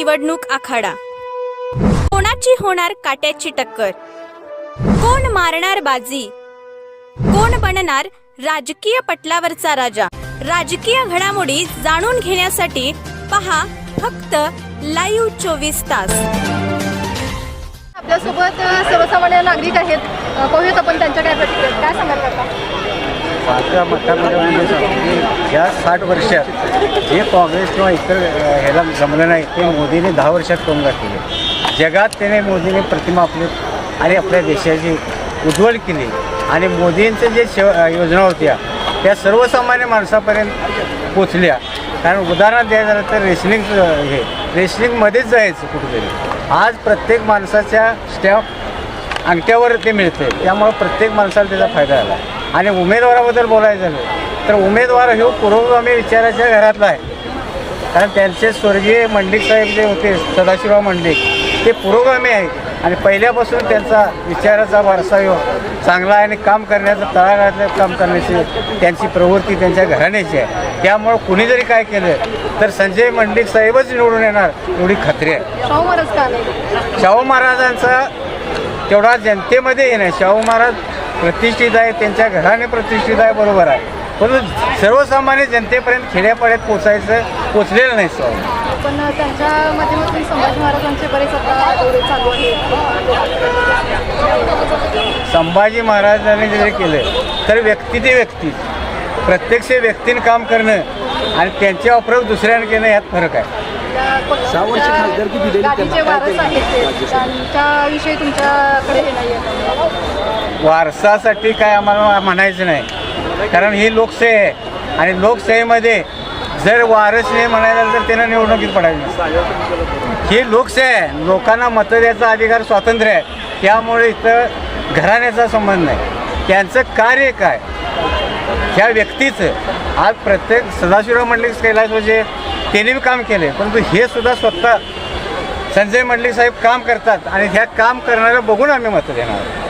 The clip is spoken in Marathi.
निवडणूक आखाडा. कोणाची होणार काट्याची टक्कर? कोण मारणार बाजी? कोण बनणार राजकीय पटलावरचा राजा? राजकीय घडामोडी जाणून घेण्यासाठी पहा फक्त लाईव्ह चोवीस तास. आपल्यासोबत सर्वसामान्य नागरिक आहेत. पाहूयात आपण त्यांच्या काय प्रतिक्रिया आहेत. काय सांगाल काका किंवा मतामध्ये म्हणजे या साठ वर्षात जे काँग्रेस किंवा इतर ह्याला जमलं नाही. ते मोदीने दहा वर्षात करून दाखवले जगात त्याने मोदीने प्रतिमा आपली आणि आपल्या देशाची उज्ज्वल केली. आणि मोदींचे जे शेव योजना होत्या त्या सर्वसामान्य माणसापर्यंत पोचल्या. कारण उदाहरण द्यायचं झालं तर रेसलिंग हे रेसलिंगमध्येच जायचं कुठेतरी. आज प्रत्येक माणसाच्या स्टॅम्प अंगठ्यावर ते मिळते त्यामुळं प्रत्येक माणसाला त्याचा फायदा झाला. आणि उमेदवाराबद्दल बोलायचं झालं तर उमेदवार हे पुरोगामी विचाराच्या घरातला आहे. कारण त्यांचे स्वर्गीय मंडिक साहेब जे होते सदाशिवराव मंडिक ते पुरोगामी आहेत. आणि पहिल्यापासून त्यांचा विचाराचा वारसा चांगला आहे आणि काम करण्याचं तळागाळातलं काम करण्याची त्यांची प्रवृत्ती त्यांच्या घराण्याची आहे. त्यामुळं कुणी जरी काय केलं तर संजय मंडिक साहेबच निवडून येणार एवढी खात्री आहे. शाहू महाराज शाहू महाराजांचा तेवढा जनतेमध्ये ये नाही शाहू महाराज प्रतिष्ठित आहे त्यांच्या घराने प्रतिष्ठित आहे बरोबर आहे. परंतु सर्वसामान्य जनतेपर्यंत खेड्यापाड्यात पोचायचं पोचलेलं नाही शाहू पण त्यांच्या माध्यमातून संभाजी महाराजांचे बरेच आता दौरे चालू आहेत. संभाजी महाराजांनी जरी केलं तर व्यक्ती ते व्यक्ती प्रत्यक्ष व्यक्तीने काम करणं आणि त्यांच्या उपयोग दुसऱ्याने करणं यात फरक आहे. तुमच्याकडे हे वारसासाठी काय आम्हाला म्हणायचं नाही. कारण ही लोकशाही आहे. आणि लोकशाहीमध्ये जर वारस नाही म्हणायला तर त्यांना निवडणुकीत पडायचं ही लोकशाही आहे. लोकांना मतं द्यायचा अधिकार स्वातंत्र्य आहे. त्यामुळे इथं घराण्याचा संबंध नाही. त्यांचं कार्य काय? ह्या व्यक्तीचं. आज प्रत्येक सदाशिवराव मंडलिक कैलास म्हणजे त्यांनी बी काम केले परंतु हे सुद्धा स्वतः संजय मंडलिक साहेब काम करतात. आणि ह्या काम करणाऱ्या बघून आम्ही मतं देणार आहोत.